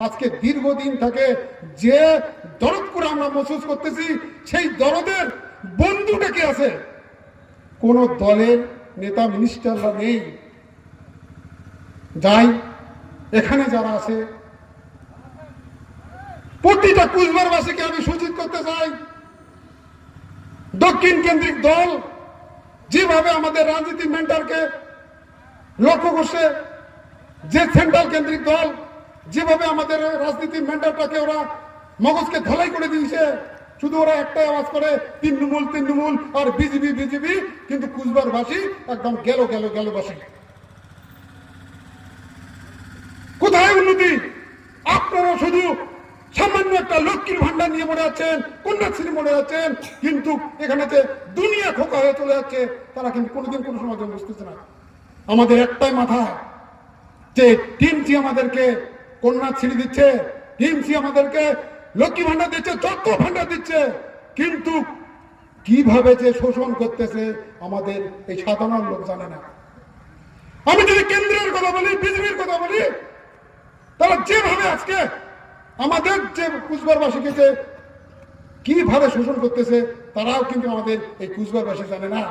আজকে দীর্ঘদিন থেকে যে দরদ করে আমরা মহসুস করতেছি, সেই দরদের বন্ধুটা কি আছে। কোন দলের নেতা, মিনিস্টাররা নেই। যাই, এখানে যারা আছে, প্রতিটা কুচবারবাসীকে আমি সূচিত করতে চাই। দক্ষিণ কেন্দ্রিক দল যেভাবে আমাদের রাজনীতি মেন্টারকে লক্ষ্য করছে, যে সেন্ট্রাল কেন্দ্রিক দল যেভাবে আমাদের রাজনীতির মেন্টারটাকে ওরা মগজকে ধলাই করে দিয়েছে, শুধু ওরা একটাই আওয়াজ করে, তৃণমূল তিন নুমুল আর বিজেপি বিজেপি, কিন্তু কুচবারবাসী একদম গেল গেল গেল বাসী। কোথায় উন্নতি? আপনারা শুধু সামান্য একটা লক্ষ্মীর ভান্ডার নিয়ে মনে যাচ্ছেন, কন্যাশ্রী মনে যাচ্ছেন, কিন্তু এখানে যে দুনিয়া খোকা হয়ে চলে যাচ্ছে, তারা কিন্তু কোনোদিন কোনো সময় জন্য বুঝতেছে না। আমাদের একটাই মাথা, যে টিমসি আমাদেরকে কন্যাশ্রী দিচ্ছে? টিমসি আমাদেরকে লক্ষ্মী ভান্ডার দিচ্ছে যত ভান্ডার দিচ্ছে। কিন্তু কীভাবে যে শোষণ করতেছে, আমাদের এই সাধারণ লোক জানে না। আমি যদি কেন্দ্রের কথা বলি বিজেপির কথা বলি, তারা যেভাবে আজকে আমাদের যে কুচবারবাসীকে যে কীভাবে শোষণ করতেছে, তারাও কিন্তু আমাদের এই কুচবারবাসী জানে না।